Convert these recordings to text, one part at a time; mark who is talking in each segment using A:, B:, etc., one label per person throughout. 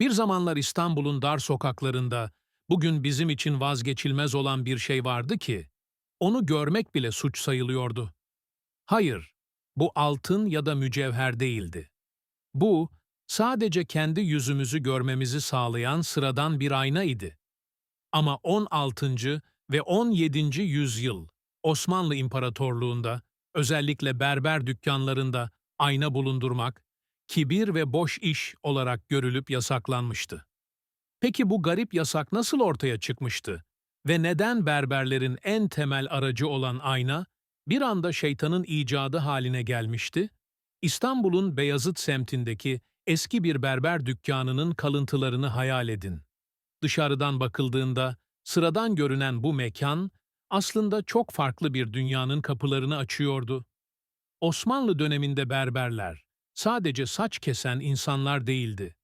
A: Bir zamanlar İstanbul'un dar sokaklarında bugün bizim için vazgeçilmez olan bir şey vardı ki, onu görmek bile suç sayılıyordu. Hayır, bu altın ya da mücevher değildi. Bu, sadece kendi yüzümüzü görmemizi sağlayan sıradan bir ayna idi. Ama 16. ve 17. yüzyıl Osmanlı İmparatorluğunda, özellikle berber dükkanlarında ayna bulundurmak, kibir ve boş iş olarak görülüp yasaklanmıştı. Peki bu garip yasak nasıl ortaya çıkmıştı? Ve neden berberlerin en temel aracı olan ayna bir anda şeytanın icadı haline gelmişti? İstanbul'un Beyazıt semtindeki eski bir berber dükkanının kalıntılarını hayal edin. Dışarıdan bakıldığında sıradan görünen bu mekan aslında çok farklı bir dünyanın kapılarını açıyordu. Osmanlı döneminde berberler sadece saç kesen insanlar değildi.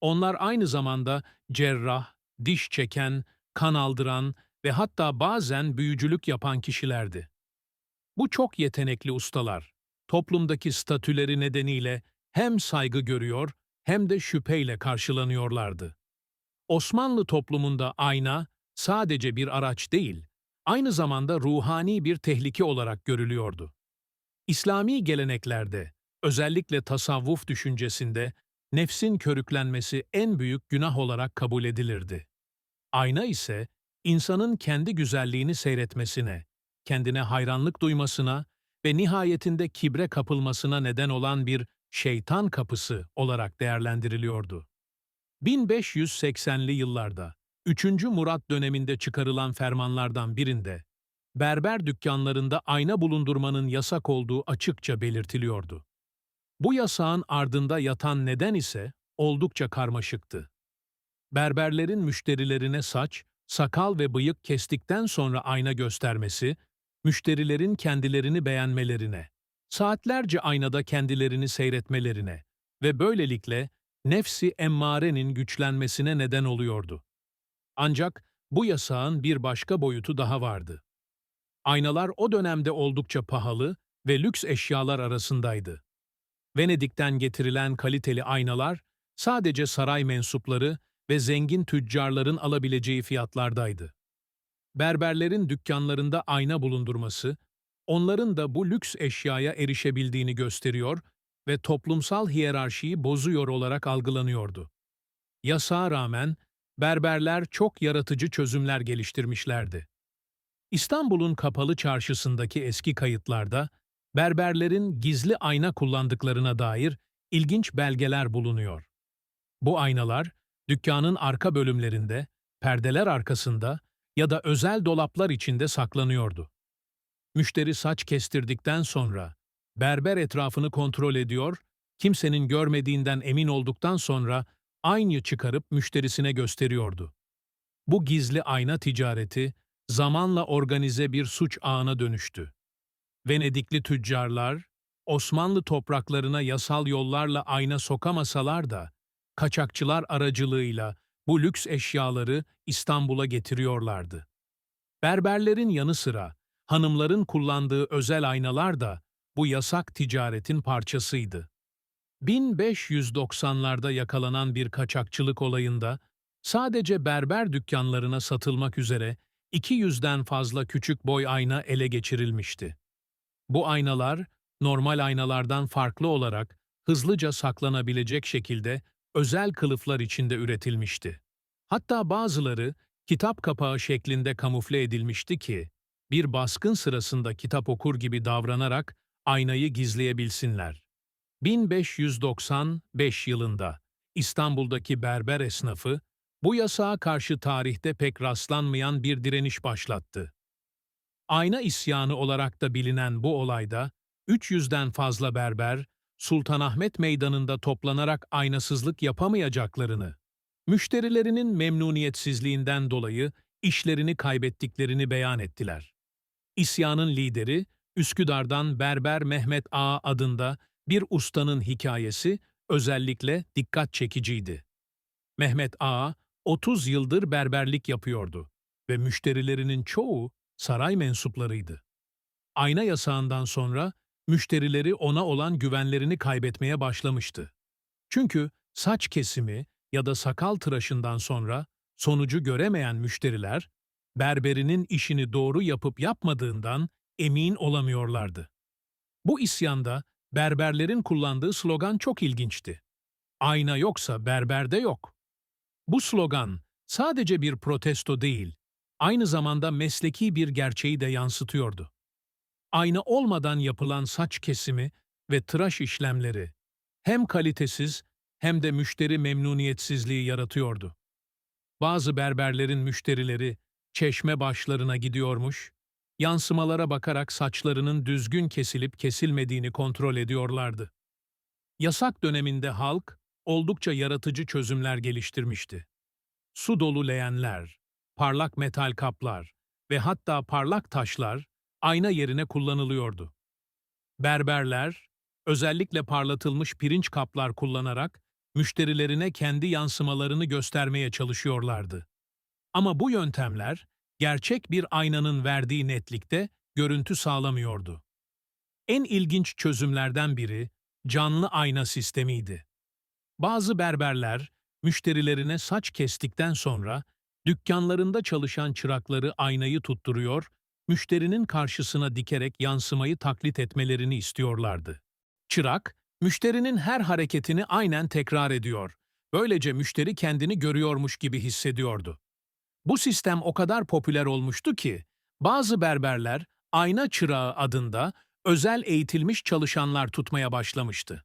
A: Onlar aynı zamanda cerrah, diş çeken, kan aldıran ve hatta bazen büyücülük yapan kişilerdi. Bu çok yetenekli ustalar, toplumdaki statüleri nedeniyle hem saygı görüyor hem de şüpheyle karşılanıyorlardı. Osmanlı toplumunda ayna sadece bir araç değil, aynı zamanda ruhani bir tehlike olarak görülüyordu. İslami geleneklerde, özellikle tasavvuf düşüncesinde, nefsin körüklenmesi en büyük günah olarak kabul edilirdi. Ayna ise, insanın kendi güzelliğini seyretmesine, kendine hayranlık duymasına ve nihayetinde kibre kapılmasına neden olan bir şeytan kapısı olarak değerlendiriliyordu. 1580'li yıllarda 3. Murat döneminde çıkarılan fermanlardan birinde berber dükkanlarında ayna bulundurmanın yasak olduğu açıkça belirtiliyordu. Bu yasağın ardında yatan neden ise oldukça karmaşıktı. Berberlerin müşterilerine saç, sakal ve bıyık kestikten sonra ayna göstermesi, müşterilerin kendilerini beğenmelerine, saatlerce aynada kendilerini seyretmelerine ve böylelikle nefsi emmarenin güçlenmesine neden oluyordu. Ancak bu yasağın bir başka boyutu daha vardı. Aynalar o dönemde oldukça pahalı ve lüks eşyalar arasındaydı. Venedik'ten getirilen kaliteli aynalar sadece saray mensupları ve zengin tüccarların alabileceği fiyatlardaydı. Berberlerin dükkanlarında ayna bulundurması, onların da bu lüks eşyaya erişebildiğini gösteriyor ve toplumsal hiyerarşiyi bozuyor olarak algılanıyordu. Yasağa rağmen berberler çok yaratıcı çözümler geliştirmişlerdi. İstanbul'un kapalı çarşısındaki eski kayıtlarda berberlerin gizli ayna kullandıklarına dair ilginç belgeler bulunuyor. Bu aynalar dükkanın arka bölümlerinde, perdeler arkasında ya da özel dolaplar içinde saklanıyordu. Müşteri saç kestirdikten sonra berber etrafını kontrol ediyor, kimsenin görmediğinden emin olduktan sonra aynı çıkarıp müşterisine gösteriyordu. Bu gizli ayna ticareti zamanla organize bir suç ağına dönüştü. Venedikli tüccarlar, Osmanlı topraklarına yasal yollarla ayna sokamasalar da, kaçakçılar aracılığıyla bu lüks eşyaları İstanbul'a getiriyorlardı. Berberlerin yanı sıra hanımların kullandığı özel aynalar da bu yasak ticaretin parçasıydı. 1590'larda yakalanan bir kaçakçılık olayında sadece berber dükkanlarına satılmak üzere 200'den fazla küçük boy ayna ele geçirilmişti. Bu aynalar, normal aynalardan farklı olarak hızlıca saklanabilecek şekilde özel kılıflar içinde üretilmişti. Hatta bazıları kitap kapağı şeklinde kamufle edilmişti ki, bir baskın sırasında kitap okur gibi davranarak aynayı gizleyebilsinler. 1595 yılında İstanbul'daki berber esnafı, bu yasağa karşı tarihte pek rastlanmayan bir direniş başlattı. Ayna isyanı olarak da bilinen bu olayda, 300'den fazla berber, Sultanahmet Meydanı'nda toplanarak aynasızlık yapamayacaklarını, müşterilerinin memnuniyetsizliğinden dolayı işlerini kaybettiklerini beyan ettiler. İsyanın lideri, Üsküdar'dan Berber Mehmet Ağa adında bir ustanın hikayesi özellikle dikkat çekiciydi. Mehmet Ağa, 30 yıldır berberlik yapıyordu ve müşterilerinin çoğu saray mensuplarıydı. Ayna yasağından sonra müşterileri ona olan güvenlerini kaybetmeye başlamıştı. Çünkü saç kesimi ya da sakal tıraşından sonra sonucu göremeyen müşteriler, berberinin işini doğru yapıp yapmadığından emin olamıyorlardı. Bu isyanda berberlerin kullandığı slogan çok ilginçti. Ayna yoksa berberde yok. Bu slogan sadece bir protesto değil, aynı zamanda mesleki bir gerçeği de yansıtıyordu. Ayna olmadan yapılan saç kesimi ve tıraş işlemleri hem kalitesiz hem de müşteri memnuniyetsizliği yaratıyordu. Bazı berberlerin müşterileri çeşme başlarına gidiyormuş, yansımalara bakarak saçlarının düzgün kesilip kesilmediğini kontrol ediyorlardı. Yasak döneminde halk oldukça yaratıcı çözümler geliştirmişti. Su dolu leğenler, parlak metal kaplar ve hatta parlak taşlar ayna yerine kullanılıyordu. Berberler, özellikle parlatılmış pirinç kaplar kullanarak müşterilerine kendi yansımalarını göstermeye çalışıyorlardı. Ama bu yöntemler, gerçek bir aynanın verdiği netlikte görüntü sağlamıyordu. En ilginç çözümlerden biri canlı ayna sistemiydi. Bazı berberler, müşterilerine saç kestikten sonra dükkanlarında çalışan çırakları aynayı tutturuyor, müşterinin karşısına dikerek yansımayı taklit etmelerini istiyorlardı. Çırak, müşterinin her hareketini aynen tekrar ediyor. Böylece müşteri kendini görüyormuş gibi hissediyordu. Bu sistem o kadar popüler olmuştu ki, bazı berberler ayna çırağı adında özel eğitilmiş çalışanlar tutmaya başlamıştı.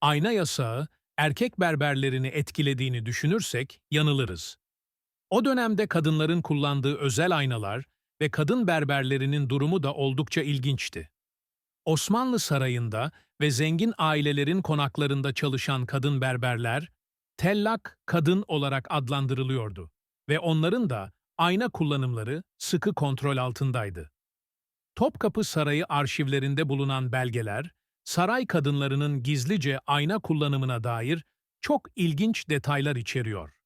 A: Ayna yasağı, erkek berberlerini etkilediğini düşünürsek yanılırız. O dönemde kadınların kullandığı özel aynalar ve kadın berberlerinin durumu da oldukça ilginçti. Osmanlı sarayında ve zengin ailelerin konaklarında çalışan kadın berberler, tellak kadın olarak adlandırılıyordu ve onların da ayna kullanımları sıkı kontrol altındaydı. Topkapı Sarayı arşivlerinde bulunan belgeler, saray kadınlarının gizlice ayna kullanımına dair çok ilginç detaylar içeriyor.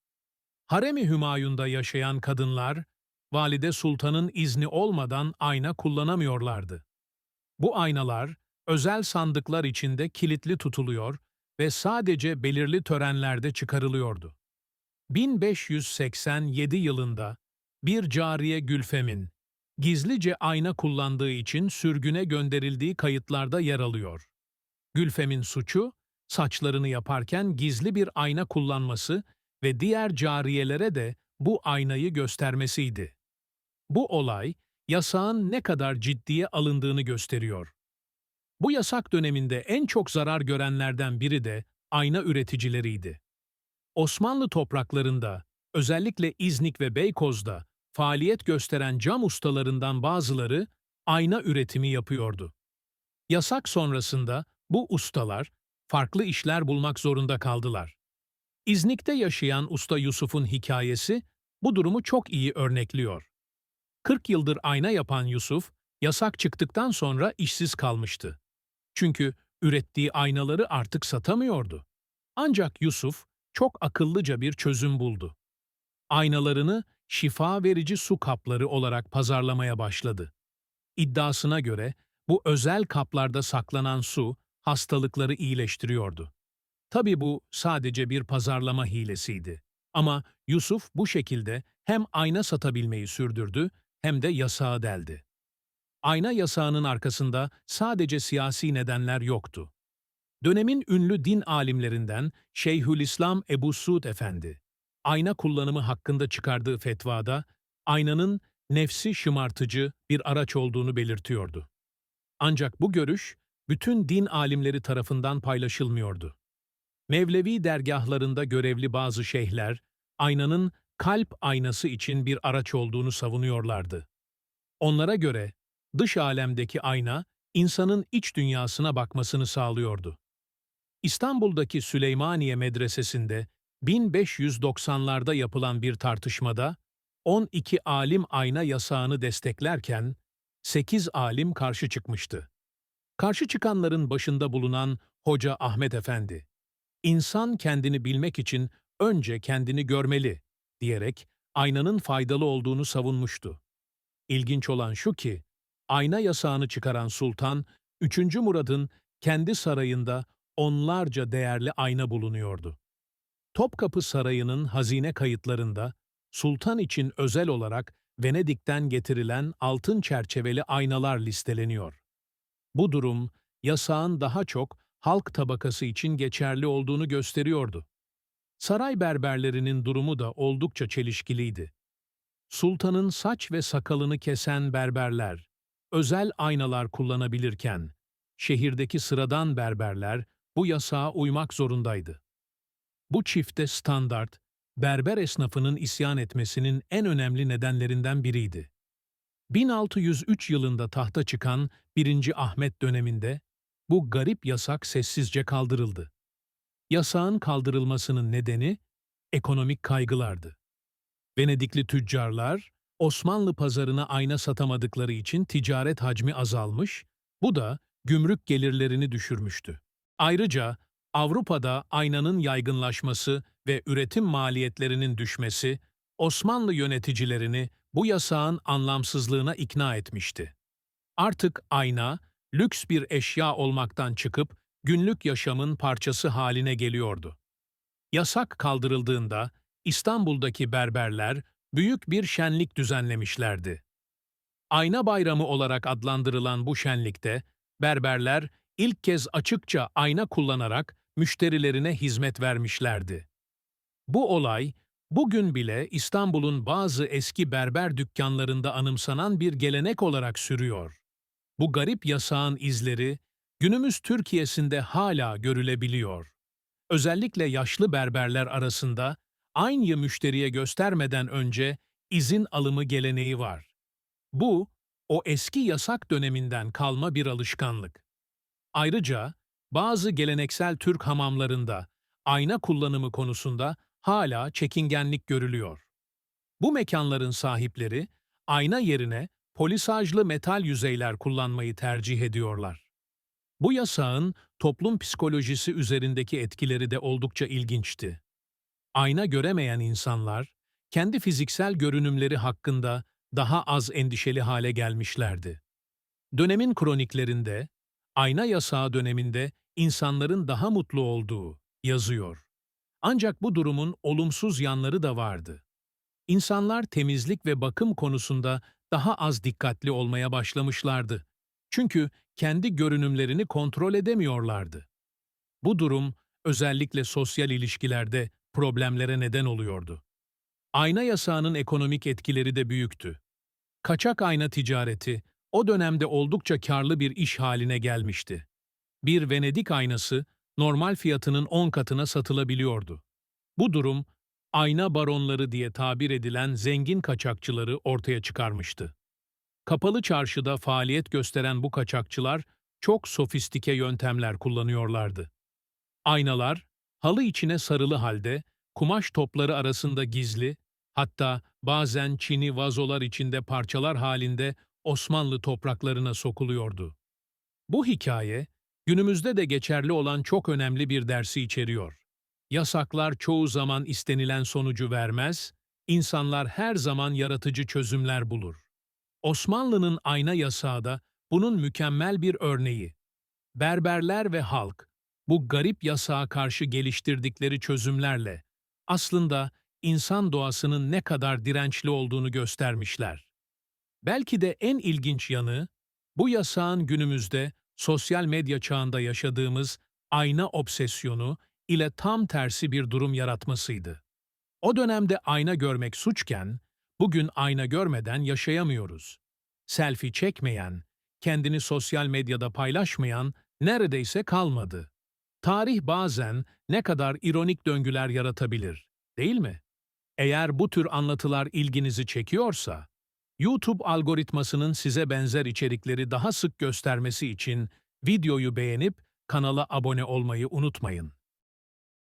A: Harem-i Hümayun'da yaşayan kadınlar, Valide Sultan'ın izni olmadan ayna kullanamıyorlardı. Bu aynalar, özel sandıklar içinde kilitli tutuluyor ve sadece belirli törenlerde çıkarılıyordu. 1587 yılında bir cariye Gülfem'in gizlice ayna kullandığı için sürgüne gönderildiği kayıtlarda yer alıyor. Gülfem'in suçu, saçlarını yaparken gizli bir ayna kullanması ve diğer cariyelere de bu aynayı göstermesiydi. Bu olay, yasağın ne kadar ciddiye alındığını gösteriyor. Bu yasak döneminde en çok zarar görenlerden biri de ayna üreticileriydi. Osmanlı topraklarında, özellikle İznik ve Beykoz'da faaliyet gösteren cam ustalarından bazıları ayna üretimi yapıyordu. Yasak sonrasında bu ustalar farklı işler bulmak zorunda kaldılar. İznik'te yaşayan Usta Yusuf'un hikayesi bu durumu çok iyi örnekliyor. 40 yıldır ayna yapan Yusuf, yasak çıktıktan sonra işsiz kalmıştı. Çünkü ürettiği aynaları artık satamıyordu. Ancak Yusuf çok akıllıca bir çözüm buldu. Aynalarını şifa verici su kapları olarak pazarlamaya başladı. İddiasına göre bu özel kaplarda saklanan su hastalıkları iyileştiriyordu. Tabi bu sadece bir pazarlama hilesiydi. Ama Yusuf bu şekilde hem ayna satabilmeyi sürdürdü hem de yasağı deldi. Ayna yasağının arkasında sadece siyasi nedenler yoktu. Dönemin ünlü din alimlerinden Şeyhülislam Ebu Suud Efendi, ayna kullanımı hakkında çıkardığı fetvada, aynanın nefsi şımartıcı bir araç olduğunu belirtiyordu. Ancak bu görüş, bütün din alimleri tarafından paylaşılmıyordu. Mevlevi dergahlarında görevli bazı şeyhler, aynanın kalp aynası için bir araç olduğunu savunuyorlardı. Onlara göre dış alemdeki ayna, insanın iç dünyasına bakmasını sağlıyordu. İstanbul'daki Süleymaniye Medresesi'nde 1590'larda yapılan bir tartışmada 12 alim ayna yasağını desteklerken 8 alim karşı çıkmıştı. Karşı çıkanların başında bulunan Hoca Ahmet Efendi, İnsan kendini bilmek için önce kendini görmeli diyerek aynanın faydalı olduğunu savunmuştu. İlginç olan şu ki, ayna yasağını çıkaran sultan, 3. Murad'ın kendi sarayında onlarca değerli ayna bulunuyordu. Topkapı Sarayı'nın hazine kayıtlarında sultan için özel olarak Venedik'ten getirilen altın çerçeveli aynalar listeleniyor. Bu durum yasağın daha çok halk tabakası için geçerli olduğunu gösteriyordu. Saray berberlerinin durumu da oldukça çelişkiliydi. Sultanın saç ve sakalını kesen berberler, özel aynalar kullanabilirken, şehirdeki sıradan berberler bu yasağa uymak zorundaydı. Bu çifte standart, berber esnafının isyan etmesinin en önemli nedenlerinden biriydi. 1603 yılında tahta çıkan 1. Ahmet döneminde bu garip yasak sessizce kaldırıldı. Yasağın kaldırılmasının nedeni ekonomik kaygılardı. Venedikli tüccarlar Osmanlı pazarına ayna satamadıkları için ticaret hacmi azalmış, bu da gümrük gelirlerini düşürmüştü. Ayrıca Avrupa'da aynanın yaygınlaşması ve üretim maliyetlerinin düşmesi Osmanlı yöneticilerini bu yasağın anlamsızlığına ikna etmişti. Artık ayna, lüks bir eşya olmaktan çıkıp günlük yaşamın parçası haline geliyordu. Yasak kaldırıldığında İstanbul'daki berberler büyük bir şenlik düzenlemişlerdi. Ayna Bayramı olarak adlandırılan bu şenlikte berberler ilk kez açıkça ayna kullanarak müşterilerine hizmet vermişlerdi. Bu olay bugün bile İstanbul'un bazı eski berber dükkanlarında anımsanan bir gelenek olarak sürüyor. Bu garip yasağın izleri günümüz Türkiye'sinde hala görülebiliyor. Özellikle yaşlı berberler arasında aynı müşteriye göstermeden önce izin alımı geleneği var. Bu, o eski yasak döneminden kalma bir alışkanlık. Ayrıca bazı geleneksel Türk hamamlarında ayna kullanımı konusunda hala çekingenlik görülüyor. Bu mekanların sahipleri ayna yerine polisajlı metal yüzeyler kullanmayı tercih ediyorlar. Bu yasağın toplum psikolojisi üzerindeki etkileri de oldukça ilginçti. Ayna göremeyen insanlar, kendi fiziksel görünümleri hakkında daha az endişeli hale gelmişlerdi. Dönemin kroniklerinde, ayna yasağı döneminde insanların daha mutlu olduğu yazıyor. Ancak bu durumun olumsuz yanları da vardı. İnsanlar temizlik ve bakım konusunda daha az dikkatli olmaya başlamışlardı. Çünkü kendi görünümlerini kontrol edemiyorlardı. Bu durum özellikle sosyal ilişkilerde problemlere neden oluyordu. Ayna yasağının ekonomik etkileri de büyüktü. Kaçak ayna ticareti o dönemde oldukça karlı bir iş haline gelmişti. Bir Venedik aynası normal fiyatının 10 katına satılabiliyordu. Bu durum ayna baronları diye tabir edilen zengin kaçakçıları ortaya çıkarmıştı. Kapalı çarşıda faaliyet gösteren bu kaçakçılar çok sofistike yöntemler kullanıyorlardı. Aynalar, halı içine sarılı halde, kumaş topları arasında gizli, hatta bazen çini vazolar içinde parçalar halinde Osmanlı topraklarına sokuluyordu. Bu hikaye, günümüzde de geçerli olan çok önemli bir dersi içeriyor. Yasaklar çoğu zaman istenilen sonucu vermez, insanlar her zaman yaratıcı çözümler bulur. Osmanlı'nın ayna yasağı da bunun mükemmel bir örneği. Berberler ve halk, bu garip yasağa karşı geliştirdikleri çözümlerle aslında insan doğasının ne kadar dirençli olduğunu göstermişler. Belki de en ilginç yanı, bu yasağın günümüzde sosyal medya çağında yaşadığımız ayna obsesyonu ile tam tersi bir durum yaratmasıydı. O dönemde ayna görmek suçken, bugün ayna görmeden yaşayamıyoruz. Selfie çekmeyen, kendini sosyal medyada paylaşmayan neredeyse kalmadı. Tarih bazen ne kadar ironik döngüler yaratabilir, değil mi? Eğer bu tür anlatılar ilginizi çekiyorsa, YouTube algoritmasının size benzer içerikleri daha sık göstermesi için videoyu beğenip kanala abone olmayı unutmayın.